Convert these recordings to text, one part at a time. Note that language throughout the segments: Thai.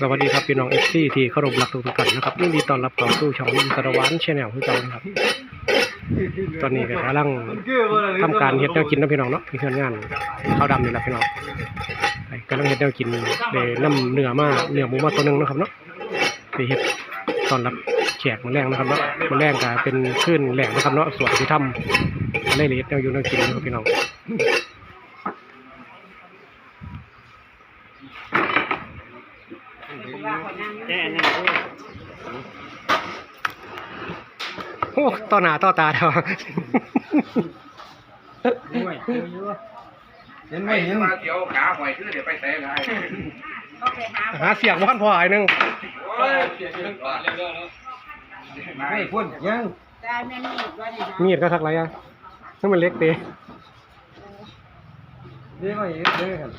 สวัสดีครับพี่น้องเอฟซีที่เคารพรักทุกท่านนะครับยินดีต้อนรับเข้าสู่ช่องสารวัตรชาแนลคือเก่านะครับ ตอนนี้ก็กำลังทำการเฮ็ดแนวกินนะพี่น้องเนาะมีเพื่อนงานข้าวดำนี่แหละพี่น้องกำลังเฮ็ดแนวกินเดน้ำเนื้อมาเนื้อหมูมาตัวหนึงนะครับเนาะไปเฮ็ดตอนรับแขกมาแรงนะครับเนาะมาแรงก็เป็นขึ้นแหลงนะครับเนาะส่วนที่ทำเลยเฮ็ดแนวอยู่แนวกินนะครับพี่น้อง แน่นั่นโอ้ย โอ้ต่อหน้าต่อตาเถอะโอ้ยเยอะเห็นไหมเห็นมาเที่ยวขาหอยคือเดี๋ยวไปเตะไงหาเสียงว่านพอไอ้หนึงโอ้ยเสียชีวิตก่อนไม่พุ่นยังได้แม่มีดว่านี่นะมีดก็ทักไรอะนั่นมันเล็กเตะ เดี๋ยวไปเดี๋ยวกัน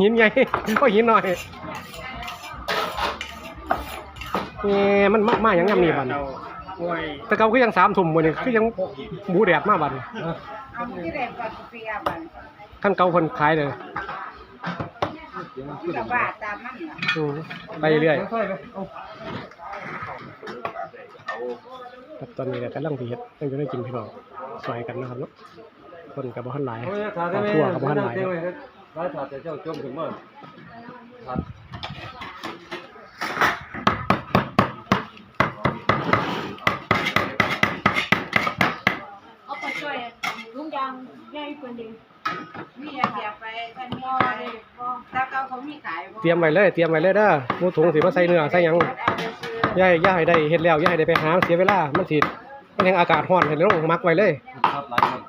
หินใหญ่ก็หินหน่อยเอ้มันมากมากยังยำนี่บัดนโอ้ยแต่เก่าคือยังสามทุ่มวันนี้คือยังหมูแดดมาบัดนเอาที่เด็กกับเปียบันขั้นเก่าคนขายเลยที่กับว่าตามมันน่ะอืมไปเรื่อย ค่อยไปเอาครับตอนนี้ก็กำลังที่เฮ็ดยังจะได้กินพี่น้องซอยกันนะครับเนาะคนกับบ้านหลายเอาถาดครได้อบไหมครัวกับบ้านหลายได้ไหมได้ถาดแต่เจ้าจมถึงเมื่อถาดเอาไปช่วยลุงยางใหญ่กว่านี้มีอย่าเสียไปท่านมีขายถ้าเขาเขามีขายบ่เตรียมไว้เลย เตรียมไว้เลยเด้อหมูถุงสิมาใส่เนื้อใส่หยัง เอาไปซื้ออย่าให้อย่าให้ได้เฮ็ดแล้วอย่าให้ได้ไปหาเสียเวลา มันสิมันยังอากาศร้อนให้ลงมักไว้เลยถาดหลายคน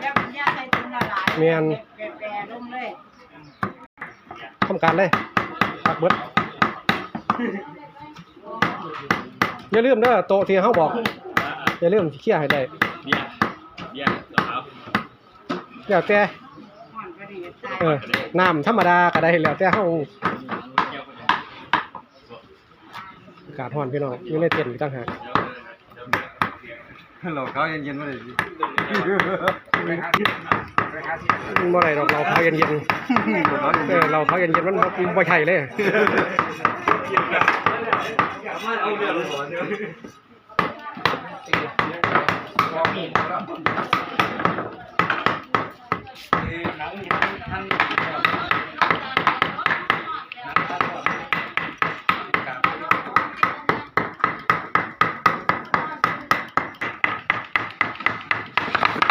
แล้วมันย่าใส่ถุงละหลายแม่นแปรๆลงเลยทำการเลยปักเบิดอย่าลืมเด้อโต๊ะที่เฮาบอกอย่าลืมเคลียร์ให้ได้เบี้ยเบี้ยครับแล้วแต่ห่อนก็ดีตายเออน้ำธรรมดาก็ได้แล้วแต่เฮาอากาศร้อนพี่น้องอยู่ในเต็นท์อีกต่างหากเราเขาเย็นๆมาเลยสิบ่ได้ดอกเราเขาเย็นๆเออเราเขาเย็นๆมันบ่บ่ใช่เลย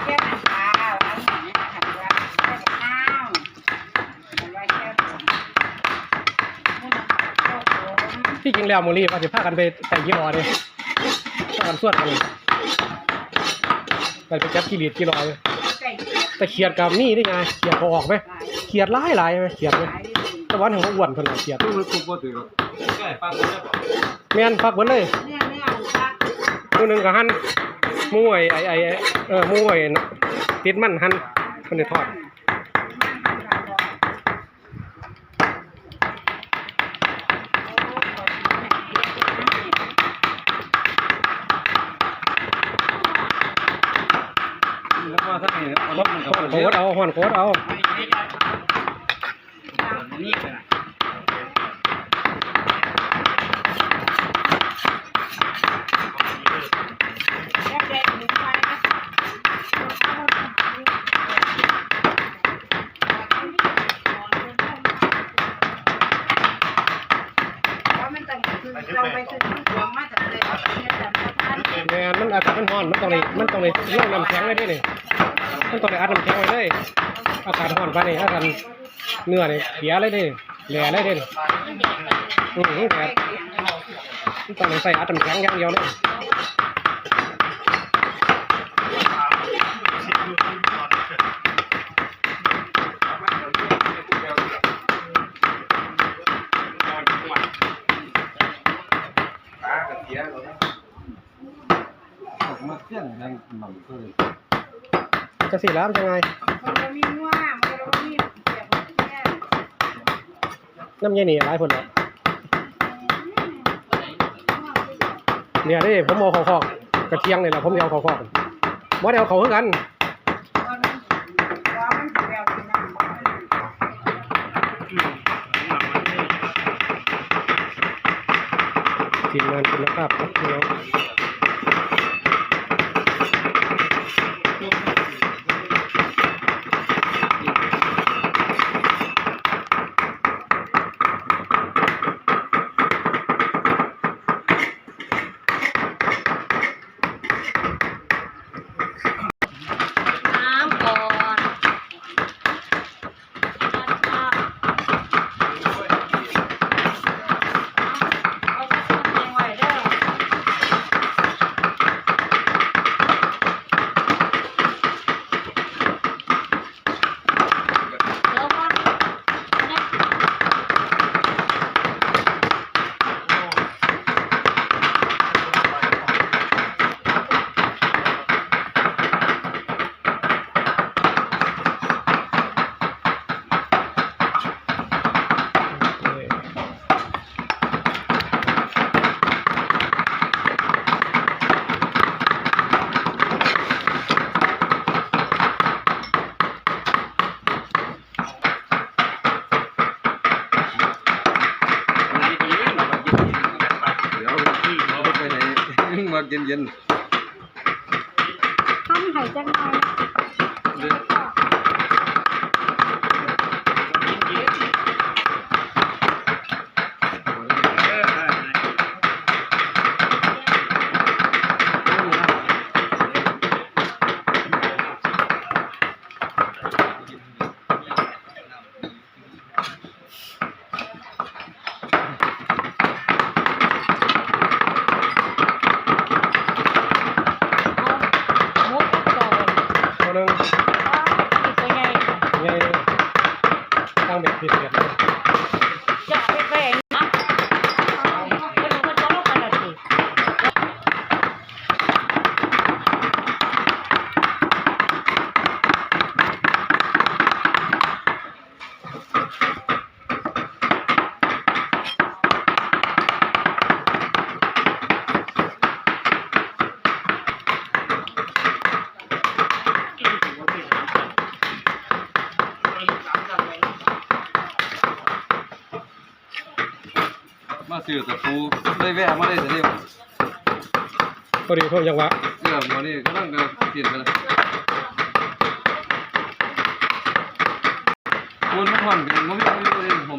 แค่มันปลาไว้อย่างนี้ทำว่าแค่ข้าวเอาไว้แค่ผมนี่นะโอ้โห ที่จริงแล้วมื้อนี้ว่าสิพากันไปแต่งยี่ห้อเด้พากันสวดกันไปไปจับกิเลสกี่ร้อยไก่เกี๊ยวแต่เขียดกับมีได้ไงเขียดก็ออกไหมเขียดหลายหลายไหมเขียดไหมขายดีแต่วันของอ้วนเพิ่นน่ะเขียดตู้มันคุบบ่ถือหรอกแม่นฟักเบิดเลยเนี่ยเนี่ยหมูซักตัวหนึงก็หั่นหมูไอ้ไอ้ไอ้ไอ้เออหมูไอ้น่ะติดมันหั่นเพิ่นได้ทอด แล้วก็ถ้าเนี่ยเอารถมันก็ฮ้อนโคยวตรเอาฮ้อนโคตรเอานี่เลยนะแม่นมันอากาศมันร้อน มันต้องได้มันต้องได้ลงน้ำแข็งไว้ด้วยนี่ มันต้องได้อัดน้ำแข็งไว้เลยอากาศร้อนปานนี้ถ้ากันเนื้อนี่เสียเลยเด้แหล่เลยเด้อือหือแดดมันต้องได้ใส่อัดน้ำแข็งอย่างเดียวเลยปลากระเทียมเลยมาเสี้ยนยังหม่ำก็เลย จะสีแล้วยังไงน้ำเย็นนี่ร้ายผลเลยเนี่ยดิผมเอาขอขอกกระเทียงเนี่แหละผมเอาเขอขอกว่าเดี๋ยวเขาเหมือนกันทีมงานคุณภาพครับพี่น้อง เดี๋ ซื้อตะปูได้แวะมาได้แต่เดียวพอดีโทษยังวะเรื่องวันนี้กำลังจะเปลี่ยนไปแล้วคนมันผ่อนกันมันไม่รู้เลยผ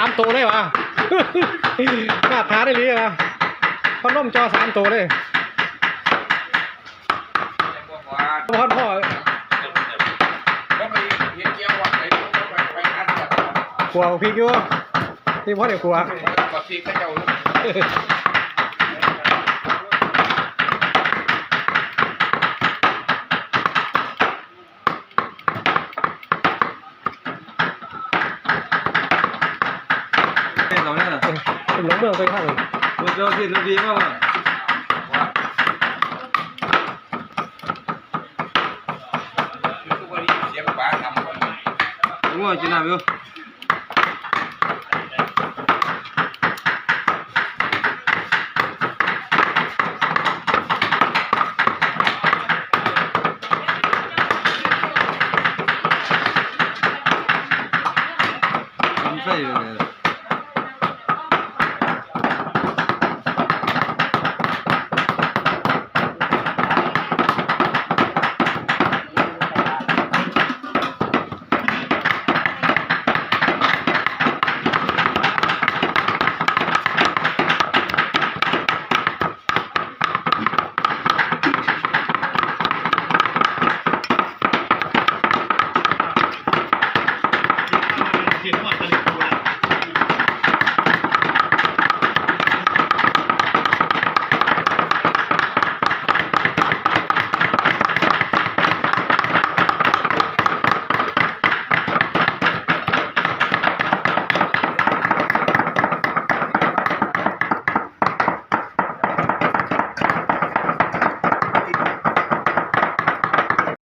ามตัวเลยวะมาท้าได้หรือวะพัดลมจอสามตัวเลยพ่อพ่อกลัวพริกอยู่ที่พ่อเดี๋ยวกลัวเฮ้ยเราเนี่ยนะ เป็นน้องเมืองไปข้างหนึ่งเราเราสิเราดีม